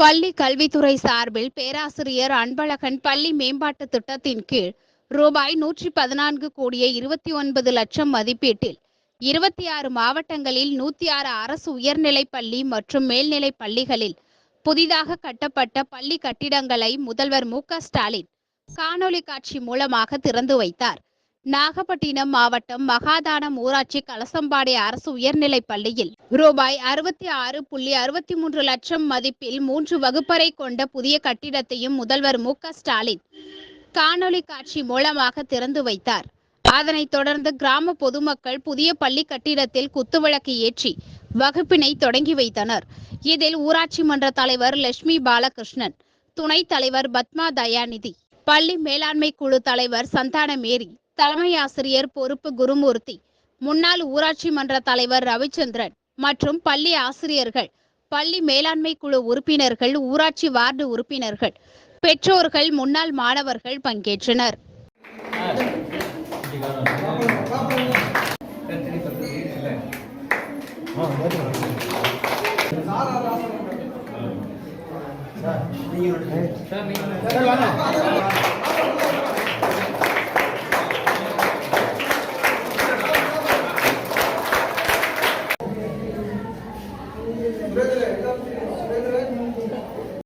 பள்ளி கல்வித்துறை சார்பில் பேராசிரியர் அன்பழகன் பள்ளி மேம்பாட்டு திட்டத்தின் கீழ் ரூபாய் நூற்றி பதினான்கு கோடியே இருபத்தி ஒன்பது லட்சம் மதிப்பீட்டில் இருபத்தி ஆறு மாவட்டங்களில் நூத்தி ஆறு அரசு உயர்நிலைப் பள்ளி மற்றும் மேல்நிலைப் பள்ளிகளில் புதிதாக கட்டப்பட்ட பள்ளி கட்டிடங்களை முதல்வர் மு க ஸ்டாலின் காணொலி காட்சி மூலமாக திறந்து வைத்தார். நாகப்பட்டினம் மாவட்டம் மகாதானம் ஊராட்சி கலசம்பாடி அரசு உயர்நிலைப் பள்ளியில் ரூபாய் அறுபத்தி ஆறு புள்ளி அறுபத்தி மூன்று லட்சம் மதிப்பில் மூன்று வகுப்பறை கொண்ட புதிய கட்டிடத்தையும் முதல்வர் மு ஸ்டாலின் காணொலி காட்சி மூலமாக திறந்து வைத்தார். அதனைத் தொடர்ந்து கிராம பொதுமக்கள் புதிய பள்ளி கட்டிடத்தில் குத்துவிளக்கு ஏற்றி வகுப்பினை தொடங்கி வைத்தனர். இதில் ஊராட்சி மன்ற தலைவர் லட்சுமி பாலகிருஷ்ணன் துணைத் தலைவர் பத்மா தயாநிதி பள்ளி மேலாண்மை குழு தலைவர் சந்தான மேரி தலைமை ஆசிரியர் பொறுப்பு குருமூர்த்தி முன்னாள் ஊராட்சி மன்ற தலைவர் ரவிச்சந்திரன் மற்றும் பள்ளி ஆசிரியர்கள் பள்ளி மேலாண்மை குழு உறுப்பினர்கள் ஊராட்சி வார்டு உறுப்பினர்கள் பெற்றோர்கள் முன்னாள் மாணவர்கள் பங்கேற்றனர். சார் விடுதலை